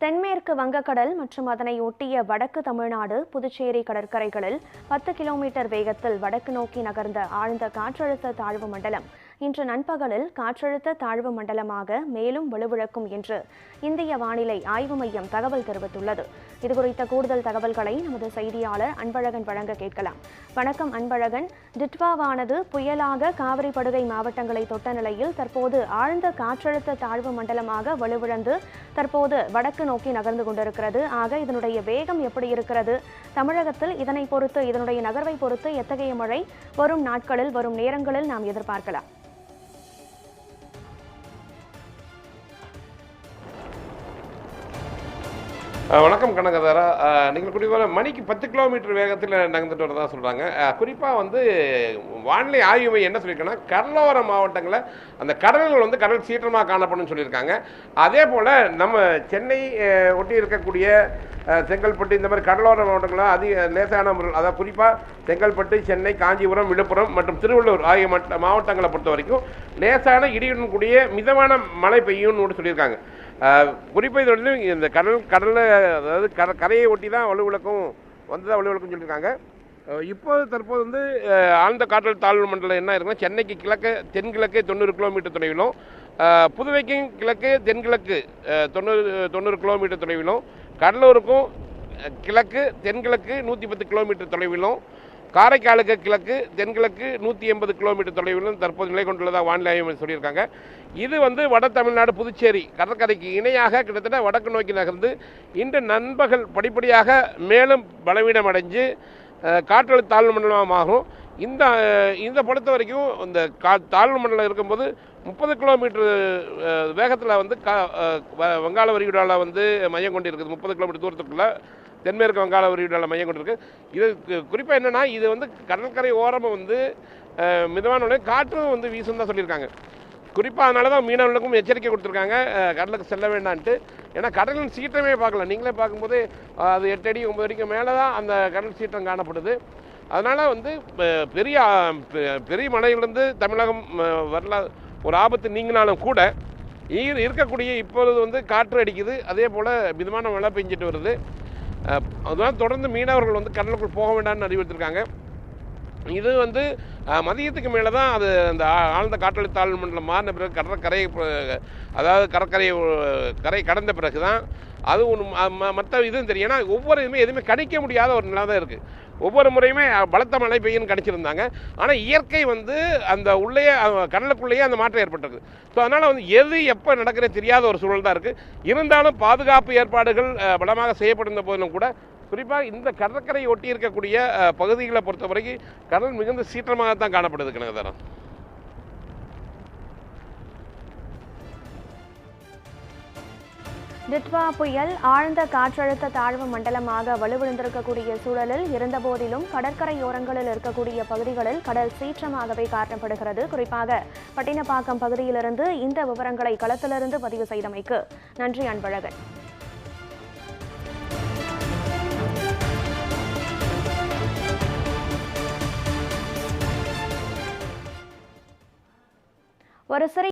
தென்மேற்கு வங்கக்கடல் மற்றும் அதனை ஒட்டிய வடக்கு தமிழ்நாடு புதுச்சேரி கடற்கரைகளில் பத்து கிலோமீட்டர் வேகத்தில் வடக்கு நோக்கி நகர்ந்த ஆழ்ந்த காற்றழுத்த தாழ்வு மண்டலம் இன்று நண்பகலில் காற்றழுத்த தாழ்வு மண்டலமாக மேலும் வலுவிழக்கும் என்று இந்திய வானிலை ஆய்வு மையம் தகவல் தெரிவித்துள்ளது. இதுகுறித்த கூடுதல் தகவல்களை நமது செய்தியாளர் அன்பழகன் வழங்க கேட்கலாம். வணக்கம் அன்பழகன். டிட்வாவானது புயலாக காவிரி படுகை மாவட்டங்களை தொட்ட நிலையில் தற்போது ஆழ்ந்த காற்றழுத்த தாழ்வு மண்டலமாக வலுவிழந்து தற்போது வடக்கு நோக்கி நகர்ந்து கொண்டிருக்கிறது. ஆக இதனுடைய வேகம் எப்படி இருக்கிறது? தமிழகத்தில் இதனை பொறுத்து இதனுடைய நகர்வை பொறுத்து எத்தகைய மழை வரும் நாட்களில் வரும் நேரங்களில் நாம் எதிர்பார்க்கலாம். வணக்கம் கனகதாரா. நீங்கள் குறிப்பாக மணிக்கு பத்து கிலோமீட்டர் வேகத்தில் நகர்ந்துட்டு வரதா சொல்கிறாங்க குறிப்பாக வந்து வானிலை ஆய்வு மையம் என்ன சொல்லியிருக்கேன்னா கடலோர மாவட்டங்களில் அந்த கடல்கள் வந்து கடல் சீற்றமாக காணப்படும்னு சொல்லியிருக்காங்க. அதே போல் நம்ம சென்னை ஒட்டி இருக்கக்கூடிய செங்கல்பட்டு இந்த மாதிரி கடலோர மாவட்டங்களில் அதிக லேசான முறையில் அதாவது குறிப்பாக செங்கல்பட்டு சென்னை காஞ்சிபுரம் விழுப்புரம் மற்றும் திருவள்ளூர் ஆகிய மட்ட மாவட்டங்களை பொறுத்த வரைக்கும் லேசான இடியுடன் கூடிய மிதமான மழை பெய்யும்னு சொல்லியிருக்காங்க. குறிப்பாக இது வந்து இந்த கடல் கடலில் அதாவது கர கரையை ஒட்டி தான் வலுவிளக்கும் வந்து தான் வலுவிளக்கும் சொல்லியிருக்காங்க இப்போது தற்போது வந்து ஆழ்ந்த காற்றல் தாழ்வு மண்டலம் என்ன இருக்குன்னா சென்னைக்கு கிழக்கு தென்கிழக்கு தொண்ணூறு கிலோமீட்டர் தொலைவிலும் புதுவைக்கும் கிழக்கு தென்கிழக்கு தொண்ணூறு தொண்ணூறு கிலோமீட்டர் தொலைவிலும் கடலூருக்கும் கிழக்கு தென்கிழக்கு நூற்றி பத்து கிலோமீட்டர் தொலைவிலும் காரைக்காலுக்கு கிழக்கு தென்கிழக்கு நூற்றி எண்பது கிலோமீட்டர் தொலைவிலும் தற்போது நிலை கொண்டுள்ளதாக வானிலை ஆய்வு மையம் சொல்லியிருக்காங்க. இது வந்து வட தமிழ்நாடு புதுச்சேரி கடற்கரைக்கு இணையாக கிட்டத்தட்ட வடக்கு நோக்கி நகர்ந்து இன்று நண்பகல் படிப்படியாக மேலும் பலவீனம் அடைஞ்சு காற்றழுத்த தாழ்வு மண்டலமாகும். இந்த இந்த பொறுத்த வரைக்கும் இந்த கா தாழ்வு மண்டலம் இருக்கும்போது முப்பது கிலோமீட்டர் வேகத்தில் வந்து கா வங்காள விரிகுடாவில் வந்து மையம் கொண்டு இருக்குது முப்பது கிலோமீட்டர் தூரத்துக்குள்ளே தென்மேற்கு வங்காள விரிகுடாவில் மையம் கொண்டு இருக்குது இது குறிப்பாக என்னென்னா இது வந்து கடற்கரை ஓரமாக வந்து மிதமான உடனே காற்றும் வந்து வீசும் தான் சொல்லியிருக்காங்க. குறிப்பாக அதனால தான் மீனவர்களுக்கும் எச்சரிக்கை கொடுத்துருக்காங்க. கடலுக்கு செல்ல வேண்டான்ட்டு. ஏன்னா கடலின் சீற்றமே பார்க்கல. நீங்களே பார்க்கும்போது அது எட்டு அடி ஒம்பது அடிக்கு மேலே தான் அந்த கடல் சீற்றம் காணப்படுது. அதனால் வந்து பெரிய பெ- பெரிய மழையிலிருந்து தமிழகம் வரலா ஒரு ஆபத்து நீங்கினாலும் கூட ஈர் இருக்கக்கூடிய இப்பொழுது வந்து காற்று அடிக்குது. அதே போல் மிதமான மழை பெஞ்சிட்டு வருது. அஹ், அதனால் தொடர்ந்து மீனவர்கள் வந்து கடலுக்குள் போக வேண்டாம்னு அறிவுறுத்திருக்காங்க. இது வந்து மதியத்துக்கு மேலே தான் அது அந்த ஆழ்ந்த காற்றழுத்த தாழ்வு மண்டலம் மாறின பிறகு கடற்கரை அதாவது கடற்கரை கரை கடந்த பிறகு தான் அது ஒன்று மற்ற இதுவும் தெரியும். ஏன்னா ஒவ்வொரு இதுவுமே எதுவுமே கணிக்க முடியாத ஒரு நிலை தான் இருக்குது ஒவ்வொரு முறையுமே பலத்த மழை பெய்யும்னு கணிச்சிருந்தாங்க. ஆனால் இயற்கை வந்து அந்த உள்ளேயே கடலுக்குள்ளேயே அந்த மாற்றம் ஏற்பட்டிருக்கு. ஸோ அதனால் வந்து எது எப்போ நடக்கிறே தெரியாத ஒரு சூழல் தான் இருக்குது இருந்தாலும் பாதுகாப்பு ஏற்பாடுகள் பலமாக செய்யப்பட்டிருந்த போதிலும் கூட குறிப்பாக இந்த கடற்கரை ஒட்டி இருக்கக்கூடிய பகுதிகளை பொறுத்த வரைக்கும் கடல் மிகுந்த சீற்றமாக தான் காணப்படுது கனகதரம் டிட்வா புயல் ஆழ்ந்த காற்றழுத்த தாழ்வு மண்டலமாக வலுவிழந்திருக்கக்கூடிய சூழலில் இருந்தபோதிலும் கடற்கரையோரங்களில் இருக்கக்கூடிய பகுதிகளில் கடல் சீற்றமாகவே காணப்படுகிறது. குறிப்பாக பட்டினப்பாக்கம் பகுதியிலிருந்து இந்த விவரங்களை களத்திலிருந்து பதிவு செய்தமைக்கு நன்றி அன்பழகன். ஒரு சிறை